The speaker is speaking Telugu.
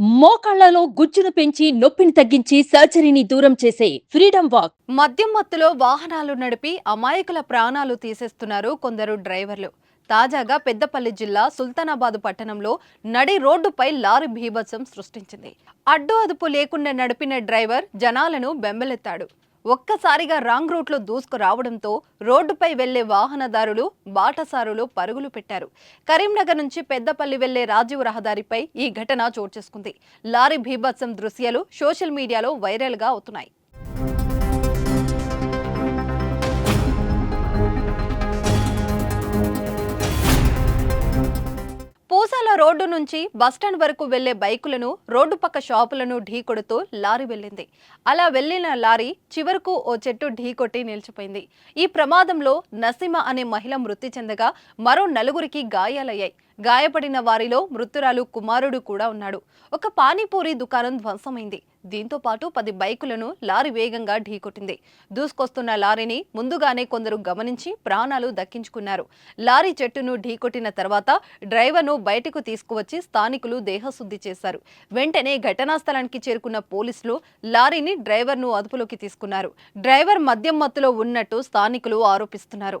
మోకాళ్ళలో గుజ్జును పెంచి నొప్పిని తగ్గించి సర్జరీని దూరం చేసే ఫ్రీడమ్ వాక్. మద్యం మత్తులో వాహనాలు నడిపి అమాయకుల ప్రాణాలు తీసేస్తున్నారు కొందరు డ్రైవర్లు. తాజాగా పెద్దపల్లి జిల్లా సుల్తానాబాద్ పట్టణంలో నడి రోడ్డుపై లారీ భీభత్సం సృష్టించింది. అడ్డు అదుపు లేకుండా నడిపిన డ్రైవర్ జనాలను బెంబెలెత్తాడు. ఒక్కసారిగా రాంగ్ రూట్లో దూసుకురావడంతో రోడ్డుపై వెళ్ళే వాహనదారులు బాటసారులు పరుగులు పెట్టారు. కరీంనగర్ నుంచి పెద్దపల్లి వెళ్ళే రాజీవ్ రహదారిపై ఈ ఘటన చోటు చేసుకుంది. లారీ భీభత్సం దృశ్యాలు సోషల్ మీడియాలో వైరల్గా అవుతున్నాయి. రోడ్డు నుంచి బస్టాండ్ వరకు వెళ్ళే బైకులను రోడ్డు పక్క షాపులను ఢీకొడుతూ లారీ వెళ్ళింది. అలా వెళ్ళిన లారీ చివరకు ఓ చెట్టు ఢీకొట్టి నిలిచిపోయింది. ఈ ప్రమాదంలో నసీమ అనే మహిళ మృతి చెందగా మరో నలుగురికి గాయాలయ్యాయి. గాయపడిన వారిలో మృతురాలు కుమారుడు కూడా ఉన్నాడు. ఒక పానీపూరి దుకాణం ధ్వంసమైంది. దీంతో పాటు పది బైకులను లారీ వేగంగా ఢీకొట్టింది. దూసుకొస్తున్న లారీని ముందుగానే కొందరు గమనించి ప్రాణాలు దక్కించుకున్నారు. లారీ చెట్టును ఢీకొట్టిన తర్వాత డ్రైవర్ను బయటకు తీసుకువచ్చి స్థానికులు దేహశుద్ధి చేశారు. వెంటనే ఘటనా స్థలానికి చేరుకున్న పోలీసులు లారీని డ్రైవర్ను అదుపులోకి తీసుకున్నారు. డ్రైవర్ మద్యం మత్తులో ఉన్నట్టు స్థానికులు ఆరోపిస్తున్నారు.